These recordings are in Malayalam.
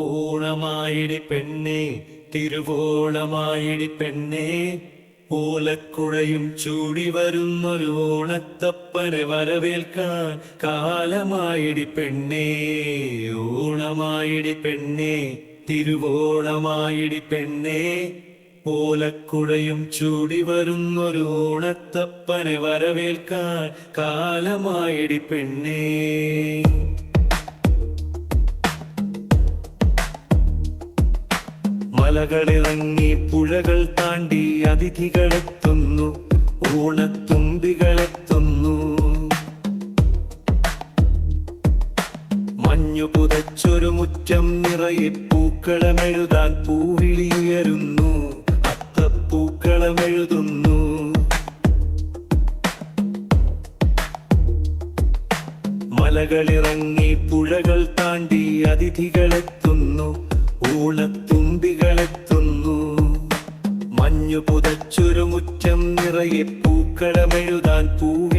ഓണമായിടി പെണ്ണേ തിരുവോണമായിടി പെണ്ണേ. ഓലക്കുഴയും ചൂടി വരുന്നൊരു ഓണത്തപ്പനെ വരവേൽക്കാൻ കാലമായിടി പെണ്ണേ. ഓണമായിടി പെണ്ണേ തിരുവോണമായിടി പെണ്ണേ. ഓലക്കുഴയും ചൂടി വരുന്നൊരു ഓണത്തപ്പനെ വരവേൽക്കാൻ കാലമായിടി പെണ്ണേ. മലകളിറങ്ങി പുഴകൾ താണ്ടി അതിഥികളെത്തുന്നു ഓണത്തുമ്പികളെത്തുന്നു. മഞ്ഞു പുതച്ചൊരു മുറ്റം നിറയെ പൂക്കളമെഴുതാൻ പൂവിളിയുയരുന്നു അത്തപ്പൂക്കളമെഴുതുന്നു. മലകളിറങ്ങി പുഴകൾ താണ്ടി അതിഥികളെത്തുന്നു ഊളത്തുമ്പികളെത്തുന്നു മഞ്ഞു പുതച്ചൊരു മുറ്റം നിറയെ പൂക്കളമെഴുതാൻ പൂവിളിയുയരുന്നു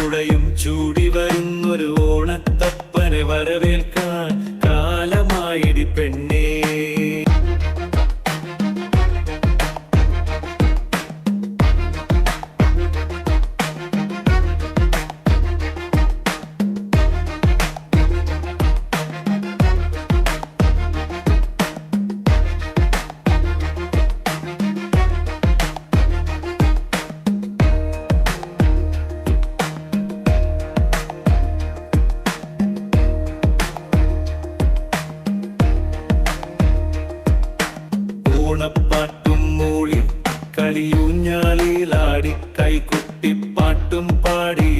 ഓലക്കുടയും ചൂടി വരുന്നൊരു ഓണത്തപ്പനെ വരവേൽക്കാൻ കൈകുട്ടിപ്പാട്ടും പാടി.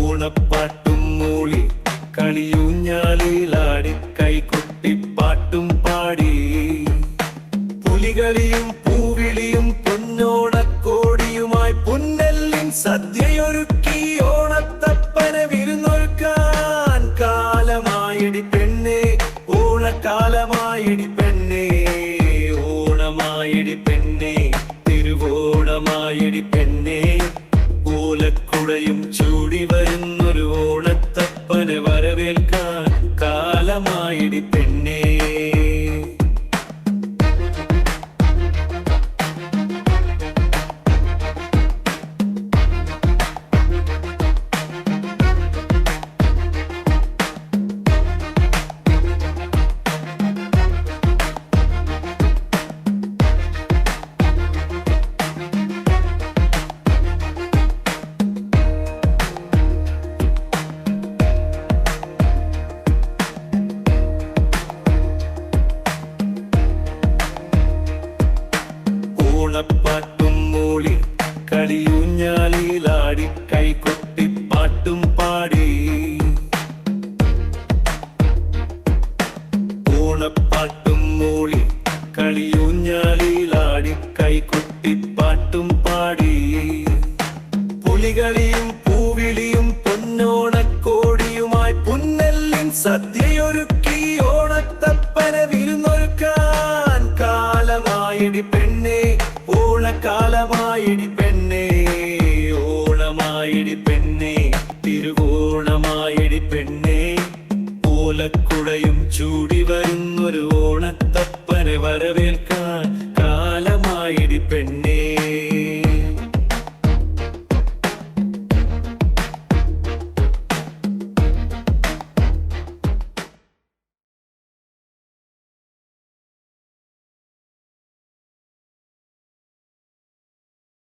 ഊണപ്പാട്ടും മൂളി കളിയൂഞ്ഞാലിലാടി കൈകുട്ടിപ്പാട്ടും പാടി. പുലികളിയും പൂവിളിയും പൊന്നോണക്കോടിയുമായി പുന്നെല്ലിൻ സദ്യയൊരുക്കി ഓണമായിടി പെണ്ണെ തിരുവോണമായിടി പെണ്ണെ. ഓലക്കുടയും ചൂടി വരുന്നൊരു ഓണത്തപ്പനെ വരവേൽക്കാൻ കാലമായിടി പെണ്ണേ. കളിയൂഞ്ഞാലിലാടി കൈകൊട്ടിപ്പാട്ടും പാടി. ഓണപ്പാട്ടും മൂളി കളിയൂഞ്ഞാലിലാടി കൈകൊട്ടിപ്പാട്ടും പാടി. പുലികളിയും പൂവിളിയും പൊന്നോണക്കോടിയുമായി പുന്നെല്ലിൻ സദ്യയൊരുക്കി ഓണത്തപ്പനെ വിരുന്നൊരുക്കാൻ കാലമായിടി പെണ്ണേ ഓണക്കാലമായിടി പെണ്ണേ. ചൂടി വരുന്നൊരു ഓണത്തപ്പനെ വരവേൽക്കാൻ കാലമായിരി പെണ്ണേ.